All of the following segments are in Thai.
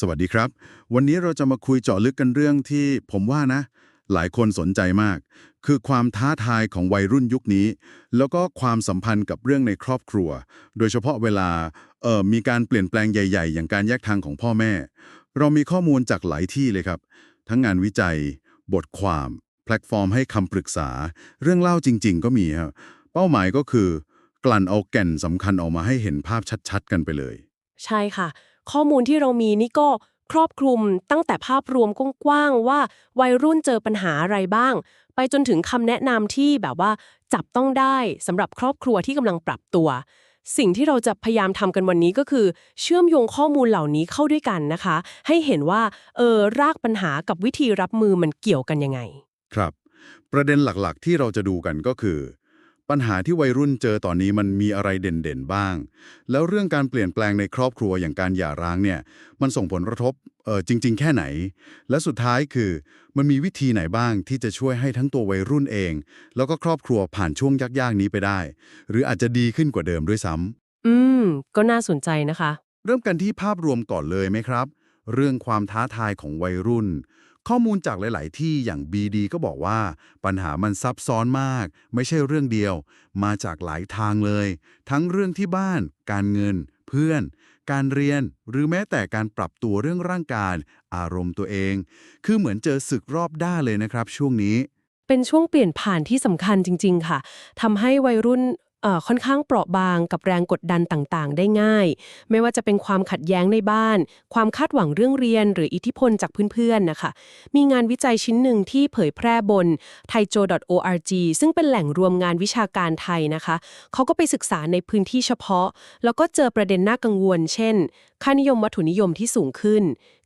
สวัสดีครับ วันนี้เราจะมาคุยเจาะลึกกันเรื่องที่ผมว่านะ หลายคนสนใจมาก คือความท้าทายของวัยรุ่นยุคนี้ แล้วก็ความสัมพันธ์กับเรื่องในครอบครัว โดยเฉพาะเวลาเอ่อมีการเปลี่ยนแปลงใหญ่ ๆ อย่างการแยกทางของพ่อแม่ เรามีข้อมูลจากหลายที่เลยครับ ทั้งงานวิจัย บทความ แพลตฟอร์มให้คำปรึกษา เรื่องเล่าจริง ๆ ก็มีครับเป้าหมายก็คือกลั่นเอาแก่นสำคัญออกมาให้เห็นภาพชัด ๆ กันไปเลย ใช่ค่ะ ข้อมูลที่เรามีนี่ก็ครอบคลุมตั้งแต่ภาพรวมกว้างๆว่าวัยรุ่นเจอปัญหาอะไรบ้าง ไปจนถึงคำแนะนำที่แบบว่าจับต้องได้สำหรับครอบครัวที่กำลังปรับตัว สิ่งที่เราจะพยายามทำกันวันนี้ก็คือ เชื่อมโยงข้อมูลเหล่านี้เข้าด้วยกันนะคะ ให้เห็นว่าเออรากปัญหากับวิธีรับมือมันเกี่ยวกันยังไง ครับ ประเด็นหลักๆ ที่เราจะดูกันก็คือ ปัญหาที่วัยรุ่นเจอตอนนี้มันมีอะไรเด่นๆบ้าง แล้วเรื่องการเปลี่ยนแปลงในครอบครัวอย่างการหย่าร้างเนี่ย มันส่งผลกระทบเออจริง ๆ แค่ไหน และสุดท้ายคือมันมีวิธีไหนบ้างที่จะช่วยให้ทั้งตัววัยรุ่นเอง แล้วก็ครอบครัวผ่านช่วงยากๆนี้ไปได้ หรืออาจจะดีขึ้นกว่าเดิมด้วยซ้ำอืม ก็น่าสนใจนะคะ เริ่มกันที่ภาพรวมก่อนเลยไหมครับ เรื่องความท้าทายของวัยรุ่น ข้อมูลจากหลาย ๆ ที่อย่าง BD ก็บอกว่า ปัญหามันซับซ้อนมาก ไม่ใช่เรื่องเดียว มาจากหลายทางเลย ทั้งเรื่องที่บ้าน การเงิน เพื่อน การเรียน หรือแม้แต่การปรับตัวเรื่องร่างกาย อารมณ์ตัวเอง คือเหมือนเจอศึกรอบด้านเลยนะครับ ช่วงนี้ เป็นช่วงเปลี่ยนผ่านที่สำคัญจริง ๆ ค่ะทำให้วัยรุ่น ค่อนข้างเปราะบางกับแรงกดดันต่างๆ ได้ง่าย ไม่ว่าจะเป็นความขัดแย้งในบ้าน ความคาดหวังเรื่องเรียน หรืออิทธิพลจากเพื่อนๆนะคะ มีงานวิจัยชิ้นหนึ่งที่เผยแพร่บน thaijo.org ซึ่งเป็นแหล่งรวมงานวิชาการไทยนะคะ เขาก็ไปศึกษาในพื้นที่เฉพาะ แล้วก็เจอประเด็นน่ากังวล เช่น ค่านิยมวัตถุนิยมที่สูงขึ้น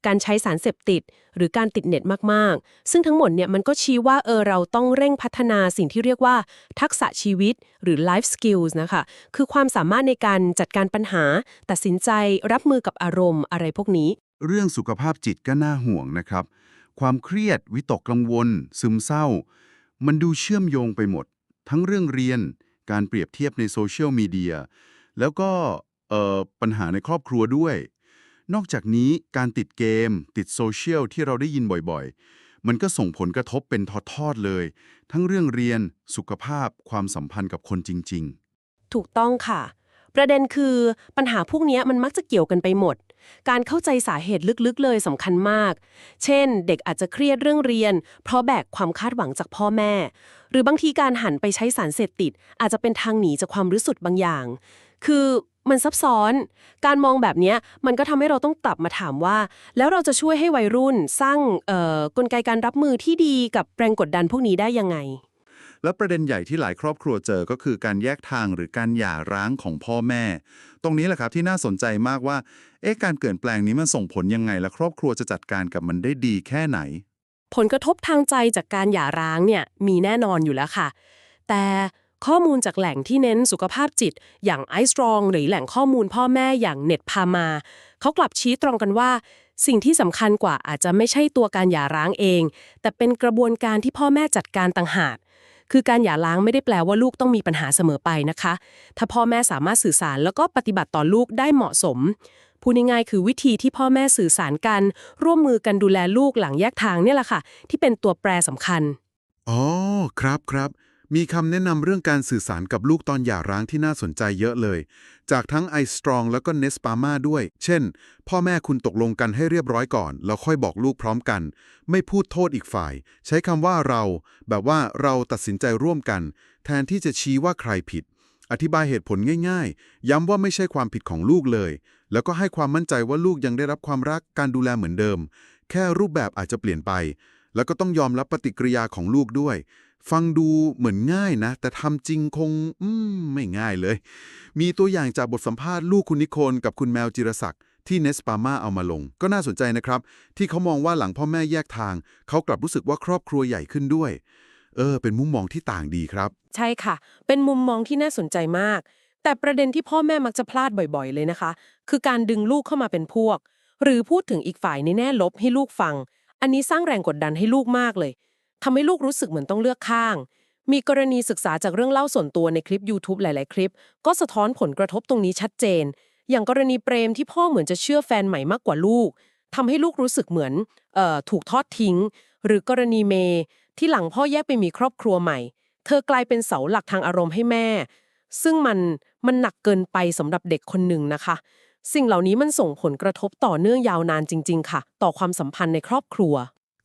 การใช้สารเสพติด หรือการติดเน็ตมากๆ ซึ่งทั้งหมดเนี่ยมันก็ชี้ว่าเออเราต้องเร่งพัฒนาสิ่งที่เรียกว่า ทักษะชีวิตหรือ life skills นะคะ คือความสามารถในการจัดการปัญหา ตัดสินใจรับมือกับอารมณ์อะไรพวกนี้ เรื่องสุขภาพจิตก็น่าห่วงนะครับ ความเครียด วิตกกังวล ซึมเศร้า มันดูเชื่อมโยงไปหมด ทั้งเรื่องเรียน การเปรียบเทียบในโซเชียลมีเดียแล้วก็ปัญหาในครอบครัวด้วย นอกจากนี้การติดเกม ติดโซเชียลที่เราได้ยินบ่อยๆ มันก็ส่งผลกระทบเป็นทอดๆเลย ทั้งเรื่องเรียนสุขภาพความสัมพันธ์กับคนจริง ๆ ถูกต้องค่ะ ประเด็นคือปัญหาพวกนี้มันมักจะเกี่ยวกันไปหมด การเข้าใจสาเหตุลึกๆ เลยสำคัญมาก เช่น เด็กอาจจะเครียดเรื่องเรียน เพราะแบกความคาดหวังจากพ่อแม่ หรือบางทีการหันไปใช้สารเสพติด อาจจะเป็นทางหนีจากความรู้สึกบางอย่าง คือ มันซับซ้อน การมองแบบเนี้ยมันก็ทำให้เราต้องกลับมาถามว่า แล้วเราจะช่วยให้วัยรุ่นสร้างเอ่อกลไกการรับมือที่ดีกับแรงกดดันพวกนี้ได้ยังไง แล้วประเด็นใหญ่ที่หลายครอบครัวเจอก็คือการแยกทางหรือการหย่าร้างของพ่อแม่ ตรงนี้แหละครับที่น่าสนใจมากว่าเอ๊ะการเปลี่ยนแปลงนี้มันส่งผลยังไง และครอบครัวจะจัดการกับมันได้ดีแค่ไหน ผลกระทบทางใจจากการหย่าร้างเนี่ยมีแน่นอนอยู่แล้วค่ะ แต่ ข้อมูลจากแหล่งที่เน้นสุขภาพจิต อย่าง i s t r o n g หรือแหล่งข้อมูลพ่อแม่อย่างเน็ตพามา เขากลับชี้ตรงกันว่า สิ่งที่สำคัญกว่าอาจจะไม่ใช่ตัวการหย่าร้างเอง แต่เป็นกระบวนการที่พ่อแม่จัดการต่างหากคือการหย่าร้างไม่ได้แปลว่าลูกต้องมีปัญหาเสมอไปนะคะ ถ้าพ่อแม่สามารถสื่อสารแล้วก็ปฏิบัติต่อลูกได้เหมาะสม พูดง่ายๆคือวิธีที่พ่อแม่สื่อสารกัน ร่วมมือกันดูแลลูกหลังแยกทางเนี่ยแหละค่ะ ที่เป็นตัวแปรสำคัญ อ๋อ ครับครับ มีคำแนะนำเรื่องการสื่อสารกับลูกตอนหย่าร้างที่น่าสนใจเยอะเลย จากทั้ง i Strong แล้วก็ n e s p a m a ด้วย เช่น พ่อแม่คุณตกลงกันให้เรียบร้อยก่อน แล้วค่อยบอกลูกพร้อมกัน ไม่พูดโทษอีกฝ่าย ใช้คำว่าเรา แบบว่าเราตัดสินใจร่วมกัน แทนที่จะชี้ว่าใครผิด อธิบายเหตุผลง่าย ๆ ย้ำว่าไม่ใช่ความผิดของลูกเลย แล้วก็ให้ความมั่นใจว่าลูกยังได้รับความรักการดูแลเหมือนเดิม แค่รูปแบบอาจจะเปลี่ยนไป แล้วก็ต้องยอมรับปฏิกิริยาของลูกด้วย ฟังดูเหมือนง่ายนะ แต่ทำจริงคง อืม ไม่ง่ายเลย มีตัวอย่างจากบทสัมภาษณ์ลูกคุณนิโคลกับคุณแมวจิรศักดิ์ที่เนสปาม่าเอามาลง ก็น่าสนใจนะครับ ที่เขามองว่าหลังพ่อแม่แยกทาง เขากลับรู้สึกว่าครอบครัวใหญ่ขึ้นด้วย เออ เป็นมุมมองที่ต่างดีครับ ใช่ค่ะ เป็นมุมมองที่น่าสนใจมาก แต่ประเด็นที่พ่อแม่มักจะพลาดบ่อยๆ เลยนะคะ คือการดึงลูกเข้ามาเป็นพวก หรือพูดถึงอีกฝ่ายในแน่ลบให้ลูกฟัง อันนี้สร้างแรงกดดันให้ลูกมากเลย ทำให้ลูกรู้สึกเหมือนต้องเลือกข้าง มีกรณีศึกษาจากเรื่องเล่าส่วนตัวในคลิป YouTube หลาย ๆ คลิป ก็สะท้อนผลกระทบตรงนี้ชัดเจน อย่างกรณีเปรมที่พ่อเหมือนจะเชื่อแฟนใหม่มากกว่าลูกทำให้ลูกรู้สึกเหมือนเอ่อถูกทอดทิ้ง หรือกรณีเมย์ที่หลังพ่อแยกไปมีครอบครัวใหม่ เธอกลายเป็นเสาหลักทางอารมณ์ให้แม่ ซึ่งมันมันหนักเกินไปสำหรับเด็กคนหนึ่งนะคะ สิ่งเหล่านี้มันส่งผลกระทบต่อเนื่องยาวนานจริง ๆ ค่ะ ต่อความสัมพันธ์ในครอบครัว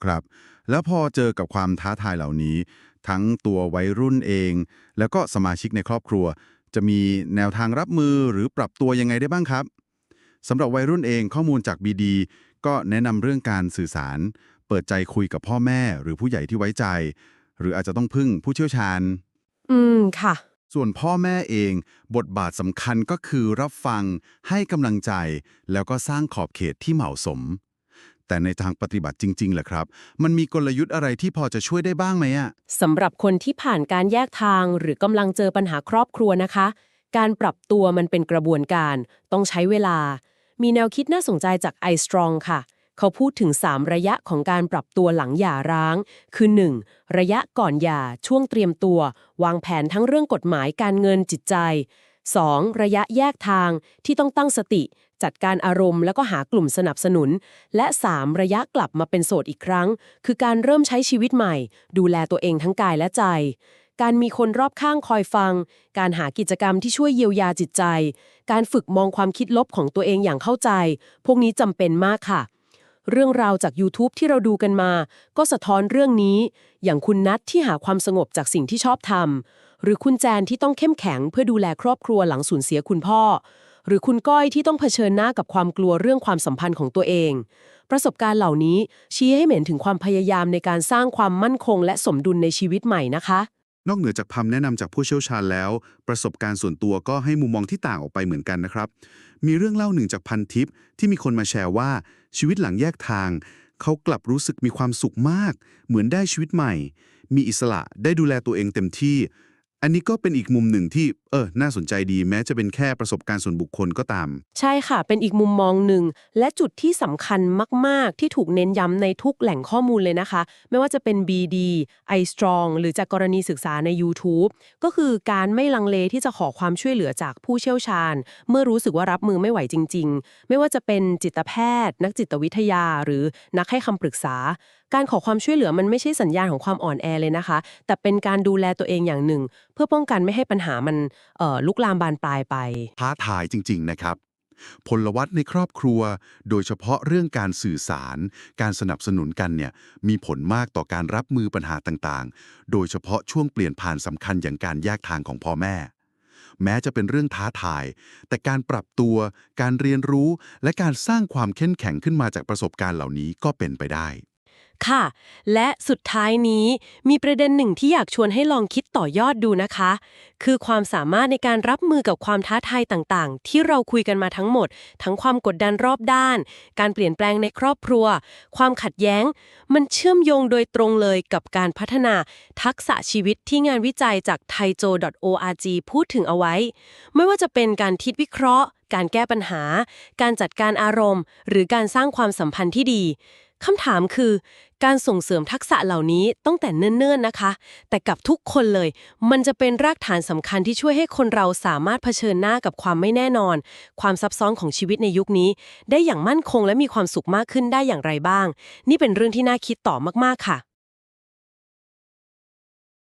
ครับ แล้วพอเจอกับความท้าทายเหล่านี้ ทั้งตัววัยรุ่นเอง แล้วก็สมาชิกในครอบครัว จะมีแนวทางรับมือหรือปรับตัวยังไงได้บ้างครับสำหรับวัยรุ่นเองข้อมูลจาก BD ก็แนะนำเรื่องการสื่อสาร เปิดใจคุยกับพ่อแม่หรือผู้ใหญ่ที่ไว้ใจ หรืออาจจะต้องพึ่งผู้เชี่ยวชาญ อืม ค่ะ ส่วนพ่อแม่เอง บทบาทสำคัญก็คือรับฟัง ให้กำลังใจ แล้วก็สร้างขอบเขตที่เหมาะสม แต่ในทางปฏิบัติจริงๆแหละครับ มันมีกลยุทธ์อะไรที่พอจะช่วยได้บ้างไหมอะสำหรับคนที่ผ่านการแยกทางหรือกำลังเจอปัญหาครอบครัวนะคะ การปรับตัวมันเป็นกระบวนการ ต้องใช้เวลา มีแนวคิดน่าสนใจจาก i Strong ค่ะ เขาพูดถึง 3 ระยะของการปรับตัวหลังหย่าร้าง คือ 1. ระยะก่อนหย่าช่วงเตรียมตัว วางแผนทั้งเรื่องกฎหมายการเงินจิตใจ 2. ระยะแยกทางที่ต้องตั้งสติ จัดการอารมณ์แล้วก็หากลุ่มสนับสนุน และ 3. ระยะกลับมาเป็นโสดอีกครั้ง คือการเริ่มใช้ชีวิตใหม่ ดูแลตัวเองทั้งกายและใจ การมีคนรอบข้างคอยฟัง การหากิจกรรมที่ช่วยเยียวยาจิตใจ การฝึกมองความคิดลบของตัวเองอย่างเข้าใจ พวกนี้จำเป็นมากค่ะ เรื่องราวจาก YouTube ที่เราดูกันมา ก็สะท้อนเรื่องนี้ อย่างคุณนัทที่หาความสงบจากสิ่งที่ชอบทำหรือคุณแจนที่ต้องเข้มแข็งเพื่อดูแลครอบครัวหลังสูญเสียคุณพ่อ หรือคุณก้อยที่ต้องเผชิญหน้ากับความกลัวเรื่องความสัมพันธ์ของตัวเอง ประสบการณ์เหล่านี้ชี้ให้เห็นถึงความพยายามในการสร้างความมั่นคง และสมดุลในชีวิตใหม่นะคะ นอกเหนือจากคำแนะนำจากผู้เชี่ยวชาญแล้ว ประสบการณ์ส่วนตัวก็ให้มุมมองที่ต่างออกไปเหมือนกันนะครับ มีเรื่องเล่าหนึ่งจากพันทิปที่มีคนมาแชร์ว่าชีวิตหลังแยกทางเขากลับรู้สึกมีความสุขมาก เหมือนได้ชีวิตใหม่ มีอิสระได้ดูแลตัวเองเต็มที่ อันนี้ก็เป็นอีกมุมหนึ่งที่เออน่าสนใจดีแม้จะเป็นแค่ประสบการณ์ส่วนบุคคลก็ตาม ใช่ค่ะ เป็นอีกมุมมองหนึ่ง และจุดที่สำคัญมาก ๆ ที่ถูกเน้นย้ำในทุกแหล่งข้อมูลเลยนะคะ ไม่ว่าจะเป็น BD iStrong หรือจากกรณีศึกษาใน YouTube ก็คือการไม่ลังเลที่จะขอความช่วยเหลือจากผู้เชี่ยวชาญ เมื่อรู้สึกว่ารับมือไม่ไหวจริง ๆ ไม่ว่าจะเป็นจิตแพทย์ นักจิตวิทยา หรือนักให้คำปรึกษา การขอความช่วยเหลือมันไม่ใช่สัญญาณของความอ่อนแอเลยนะคะ แต่เป็นการดูแลตัวเองอย่างหนึ่ง เพื่อป้องกันไม่ให้ปัญหามันลุกลามบานปลายไป ท้าทายจริง ๆ นะครับ พลวัตในครอบครัว โดยเฉพาะเรื่องการสื่อสาร การสนับสนุนกันเนี่ยมีผลมากต่อการรับมือปัญหาต่างๆ โดยเฉพาะช่วงเปลี่ยนผ่านสำคัญอย่างการแยกทางของพ่อแม่แม้จะเป็นเรื่องท้าทาย แต่การปรับตัว การเรียนรู้ และการสร้างความเข้มแข็งขึ้นมาจากประสบการณ์เหล่านี้ก็เป็นไปได้ ค่ะ และสุดท้ายนี้มีประเด็นหนึ่งที่อยากชวนให้ลองคิดต่อยอดดูนะคะ คือความสามารถในการรับมือกับความท้าทายต่างๆ ที่เราคุยกันมาทั้งหมด ทั้งความกดดันรอบด้าน การเปลี่ยนแปลงในครอบครัว ความขัดแย้ง มันเชื่อมโยงโดยตรงเลยกับการพัฒนาทักษะชีวิตที่งานวิจัยจาก thaijo.org พูดถึงเอาไว้ ไม่ว่าจะเป็นการคิดวิเคราะห์ การแก้ปัญหา การจัดการอารมณ์ หรือการสร้างความสัมพันธ์ที่ดี คำถามคือ การส่งเสริมทักษะเหล่านี้ตั้งแต่เนิ่นๆนะคะ แต่กับทุกคนเลย มันจะเป็นรากฐานสำคัญที่ช่วยให้คนเราสามารถเผชิญหน้ากับความไม่แน่นอน ความซับซ้อนของชีวิตในยุคนี้ ได้อย่างมั่นคงและมีความสุขมากขึ้นได้อย่างไรบ้าง นี่เป็นเรื่องที่น่าคิดต่อมากๆค่ะ